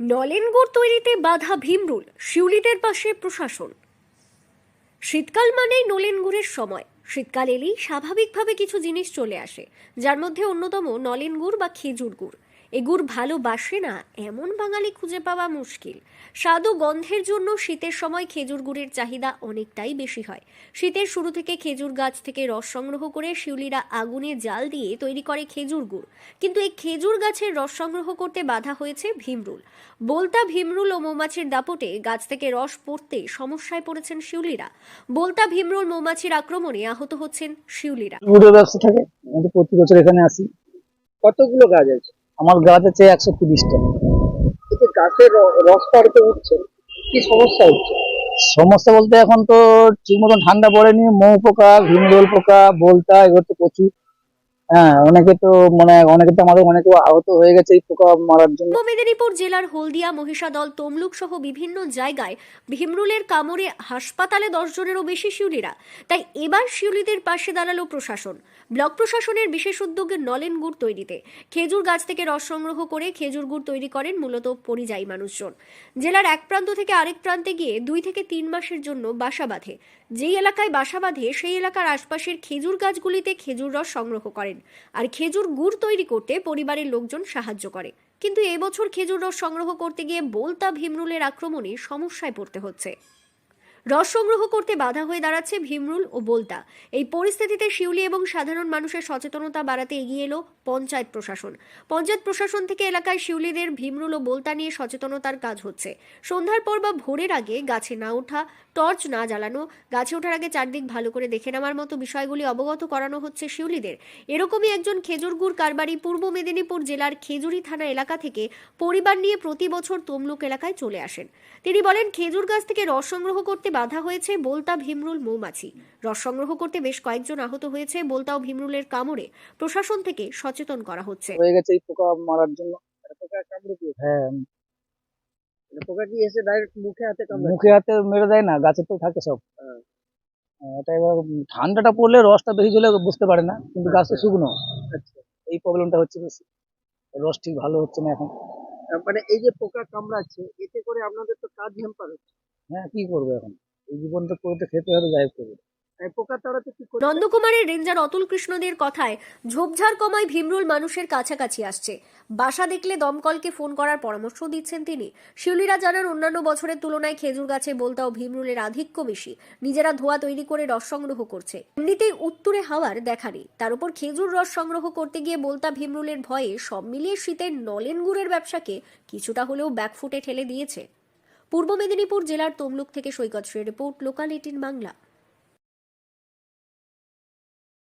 নলেন গুড় তৈরিতে বাধা ভীমরুল, শিউলিদের পাশে প্রশাসন। শীতকাল মানেই নলেনগুড়ের সময়। শীতকাল এলেই স্বাভাবিকভাবে কিছু জিনিস চলে আসে, যার মধ্যে অন্যতম নলেন গুড় বা খেজুর গুড়। এ গুড় ভালোবাসে না, এমন বাঙালি খুঁজে পাওয়া মুশকিল। স্বাদ গন্ধের জন্য শীতের সময় খেজুর গুড়ের চাহিদা অনেকটাই বেশি হয়। শীতের শুরু থেকে খেজুর গাছ থেকে রস সংগ্রহ করে শিউলিরা আগুনে জাল দিয়ে তৈরি করে খেজুর গুড়। কিন্তু এই খেজুর গাছের রস সংগ্রহ করতে বাধা হয়েছে ভীমরুল। বলতা ভীমরুল ও মৌমাছির দাপটে গাছ থেকে রস পড়তে সমস্যায় পড়েছেন শিউলিরা। বলতা ভীমরুল মৌমাছির আক্রমণে আহত হচ্ছেন শিউলিরা। প্রতি বছর এখানে আসি। কতগুলো গাছ আছে? আমার গাছ আছে একশো তিরিশটা। গাছের রস পাড়তে উঠছে কি সমস্যা হচ্ছে? সমস্যা বলতে এখন তো ঠিক মতন ঠান্ডা পড়েনি মৌ পোকা ভিমরোল পোকা বলতা এগুলো তো প্রচুর। হ্যাঁ অনেকে তো মানে অনেকে তো আমাদের অনেকে আহত হয়ে গেছে এই পোকা মারার জন্য। মেদিনীপুর জেলার হলদিয়া, মহিষাদল, তমলুক সহ বিভিন্ন জায়গায় ভীমরুলের কামড়ে হাসপাতালে দশ জনেরও বেশি শিউলিরা। তাই এবার শিউলিদের পাশে দাঁড়াল প্রশাসন। ব্লক প্রশাসনের বিশেষ উদ্যোগে নলেন গুড় তৈরিতে। খেজুর গাছ থেকে রস সংগ্রহ করে খেজুর গুড় তৈরি করেন মূলত পরিযায়ী মানুষজন। জেলার এক প্রান্ত থেকে আরেক প্রান্তে গিয়ে দুই থেকে তিন মাসের জন্য বাসা বাঁধে। যেই এলাকায় বাসা বাঁধে, সেই এলাকার আশপাশের খেজুর গাছগুলিতে খেজুর রস সংগ্রহ করেন। আর খেজুর গুড় তৈরি করতে পরিবারের লোকজন সাহায্য করে। কিন্তু এবছর খেজুর রস সংগ্রহ করতে গিয়ে বোলতা ভিমরুলের আক্রমণে সমস্যায় পড়তে হচ্ছে। রস সংগ্রহ করতে বাধা হয়ে দাঁড়াচ্ছে ভীমরুল ও বলতা। এই পরিস্থিতিতে শিউলি এবং সাধারণ মানুষের সচেতনতা বাড়াতে এগিয়ে এলো পঞ্চায়েত প্রশাসন। পঞ্চায়েত প্রশাসন থেকে এলাকায় শিউলিদের ভীমরুল ও বলতা নিয়ে সচেতনতার কাজ হচ্ছে। সন্ধ্যার পর বা ভোরের আগে গাছে না ওঠা, টর্চ না জ্বালানো, গাছে ওঠার আগে চারদিক ভালো করে দেখে নেওয়ার মতো বিষয়গুলি অবগত করানো হচ্ছে শিউলিদের। এরকমই একজন খেজুর গুড় কারবারি পূর্ব মেদিনীপুর জেলার খেজুরি থানা এলাকা থেকে পরিবার নিয়ে প্রতি বছর তমলুক এলাকায় চলে আসেন। তিনি বলেন, খেজুর গাছ থেকে রস সংগ্রহ করতে বাধা হয়েছে বলতা ভীমরুল মৌমাছি। রস সংগ্রহ করতে বেশ কয়েকজন আহত হয়েছে বলতা ও ভীমরুলের কামড়ে। প্রশাসন থেকে সচেতন করা হচ্ছে। হয়ে গেছে এই পোকা মারার জন্য। পোকা কামড়ে দিয়েছে। হ্যাঁ। পোকা কি এসে ডাইরেক্ট মুখে হাতে কামড়ে? মুখে হাতে মেরে দেয় না গাছে তো থাকে সব। হ্যাঁ। হ্যাঁ, এটা এবার ঠান্ডাটা পড়লে রসটা বেশি চলে বুঝতে পারে না কিন্তু গাছ তো শুকনো। আচ্ছা। এই প্রবলেমটা হচ্ছে বেশি। রস ঠিক ভালো হচ্ছে না এখন। মানে এই যে পোকা কামড়াচ্ছে এতে করে আপনাদের তো কাজ হ্যাম্পার হচ্ছে। হ্যাঁ কি করব এখন? এই জীবনটা করে তো খেতে হবে যাই হোক করব তাই পোকা তাড়াতে কি করতে নন্দকুমারের রেঞ্জার অতুল কৃষ্ণদের কথায় ঝোপঝাড় কমায় ভীমরুল মানুষের কাছাকাছি আসছে। বাসা দেখলে দমকলকে ফোন করার পরামর্শ দিচ্ছেন তিনি। শিউলিরা জানান অন্যান্য বছরের তুলনায় খেজুর গাছে বলতা ও ভীমরুলের আধিক্য বেশি। নিজেরা ধোয়া তৈরি করে রস সংগ্রহ করছে। এমনিতেই উত্তরে হাওয়ার দেখা নেই। তার উপর খেজুর রস সংগ্রহ করতে গিয়ে বলতা ভীমরুলের ভয়ে সব মিলিয়ে শীতের নলেন গুড়ের ব্যবসাকে কিছুটা হলেও ব্যাকফুটে ঠেলে দিয়েছে। পূর্ব মেদিনীপুর জেলার তমলুক থেকে Saikat report local ATN Bangla.